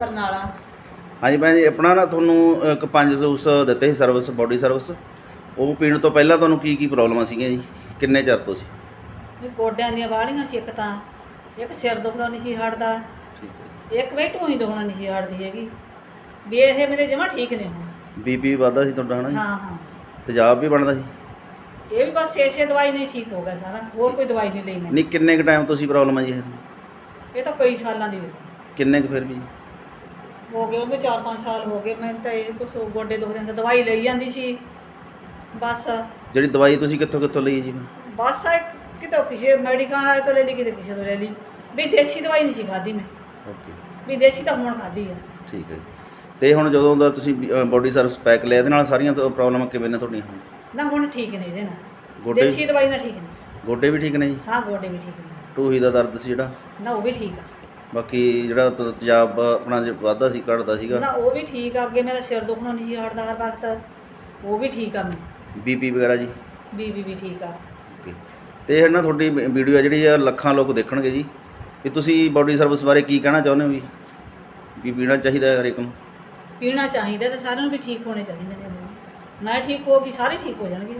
ਬਰਨਾਲਾ। ਹਾਂਜੀ ਭੈਣ ਜੀ ਆਪਣਾ ਨਾ ਤੁਹਾਨੂੰ ਇੱਕ ਪੰਜ ਜੂਸ ਦਿੱਤੇ ਸੀ ਸਰਵਿਸ ਬੋਡੀ ਸਰਵਿਸ ਉਹ ਪੀਣ ਤੋਂ ਪਹਿਲਾਂ ਤੁਹਾਨੂੰ ਕੀ ਕੀ ਪ੍ਰੋਬਲਮਾਂ ਸੀਗੀਆਂ ਜੀ? ਕਿੰਨੇ ਚਿਰ ਤੋਂ ਸੀ? ਇਹ ਗੋਡਿਆਂ ਦੀਆਂ ਵਾਲੀਆਂ ਸੀ ਇੱਕ ਤਾਂ। ਇੱਕ ਸਿਰ ਦੁਖਦਾ ਨਹੀਂ ਸੀ ਹਟਦਾ ਠੀਕ ਹੈ। ਇੱਕ ਵੇ ਢੂਹੀ ਦੁਖਣਾ ਨਹੀਂ ਸੀ ਹਟਦੀ ਹੈਗੀ। ਵੀ ਇਹ ਮੇਰੇ ਜਮਾ ਠੀਕ ਨੇ ਹੁਣ। ਬੀਪੀ ਵੱਧਦਾ ਸੀ ਤੁਹਾਡਾ ਹਨਾ ਜੀ? ਹਾਂ ਹਾਂ। ਤੇਜ਼ਾਬ ਵੀ ਬਣਦਾ ਸੀ? ਇਹ ਵੀ ਬਸ ਇਸੇ ਦਵਾਈ ਨਾਲ ਹੀ ਠੀਕ ਹੋ ਗਿਆ ਸਾਰਾ। ਹੋਰ ਕੋਈ ਦਵਾਈ ਨਹੀਂ ਲਈ ਮੈਂ। ਨਹੀਂ ਕਿੰਨੇ ਕੁ ਟਾਈਮ ਤੋਂ ਸੀ ਪ੍ਰੋਬਲਮ ਹੈ ਜੀ ਇਹ? ਇਹ ਤਾਂ ਕਈ ਸਾਲਾਂ ਦੀ ਹੋਈ। ਕਿੰਨੇ ਕੁ ਫਿਰ ਵੀ? ਹੋ ਗਏ ਉਹਦੇ 4-5 ਸਾਲ ਹੋ ਗਏ ਮੈਂ ਤਾਂ ਇਹ ਕੁਛ ਗੋਡੇ ਦੁਖਦੇ ਨੇ ਦਵਾਈ ਲਈ ਜਾਂਦੀ ਸੀ। ਬਸ। ਜਿਹੜੀ ਦਵਾਈ ਤੁਸੀਂ ਕਿੱਥੋਂ ਕਿੱਥੋਂ ਲਈ ਜੀ? ਬਸ ਆ ਕਿਤੇ ਕਿਸੇ ਮੈਡੀਕਲ ਆਏ ਤੋਂ ਲੈ ਲਈ ਕਿਤੇ ਕਿਸੇ ਤੋਂ ਲੈ ਲਈ। ਵੀ ਦੇਸੀ ਦਵਾਈ ਨਹੀਂ ਸੀ ਖਾਦੀ ਮੈਂ। ਓਕੇ। ਵੀ ਦੇਸੀ ਤਾਂ ਹੁਣ ਖਾਦੀ ਆ। ਠੀਕ ਹੈ ਜੀ। ਤੇ ਹੁਣ ਜਦੋਂ ਦਾ ਤੁਸੀਂ ਬੋਡੀ ਸਰਵਿਸ ਪੈਕ ਲਿਆ ਇਹਦੇ ਨਾਲ ਸਾਰੀਆਂ ਪ੍ਰੋਬਲਮਾਂ ਕਿਵੇਂ ਨੇ ਤੁਹਾਡੀਆਂ? ਹੁਣ ਨਾ ਹੁਣ ਠੀਕ ਨੇ ਇਹਦੇ ਨਾਲ। ਗੋਡੇ ਦੇਸੀ ਦਵਾਈ ਨਾਲ ਠੀਕ ਨੇ। ਗੋਡੇ ਵੀ ਠੀਕ ਨੇ ਜੀ? ਹਾਂ ਗੋਡੇ ਵੀ ਠੀਕ ਨੇ। ਟੂਹੀ ਦਾ ਦਰਦ ਸੀ ਜਿਹੜਾ? ਨਾ ਉਹ ਵੀ ਠੀਕ ਆ। ਬਾਕੀ ਜਿਹੜਾ ਤ- ਤੇਜ਼ਾਬ ਆਪਣਾ ਜੇ ਵੱਧਦਾ ਸੀ ਘਟਦਾ ਸੀਗਾ। ਨਾ ਉਹ ਵੀ ਠੀਕ ਆ ਅੱਗੇ ਮੇਰਾ ਸਿਰ ਦੁਖਣਾ ਨਹੀਂ ਸੀ ਹਟਦਾ ਹਰ ਵਕਤ। ਉਹ ਵੀ ਠੀਕ ਆ ਮੈਂ। ਬੀਪੀ ਵਗੈਰਾ ਜੀ? ਬੀਬੀ ਵੀ ਠੀਕ ਆ। ਓਕੇ। ਤੇ ਇਹ ਨਾ ਤੁਹਾਡੀ ਵੀਡੀਓ ਆ ਜਿਹੜੀ ਆ ਲੱਖਾਂ ਲੋਕ ਦੇਖਣਗੇ ਜੀ। ਵੀ ਤੁਸੀਂ ਬੋਡੀ ਸਰਵਿਸ ਬਾਰੇ ਕੀ ਕਹਿਣਾ ਚਾਹੁੰਦੇ ਹੋ ਵੀ? ਵੀ ਪੀਣਾ ਚਾਹੀਦਾ ਹੈ ਹਰੇਕ ਨੂੰ? ਪੀਣਾ ਚਾਹੀਦਾ ਤੇ ਸਾਰਿਆਂ ਨੂੰ ਵੀ ਠੀਕ ਹੋਣੇ ਚਾਹੀਦੇ ਨੇ। ਮੈਂ ਠੀਕ ਹੋ ਗਈ ਸਾਰੇ ਠੀਕ ਹੋ ਜਾਣਗੇ।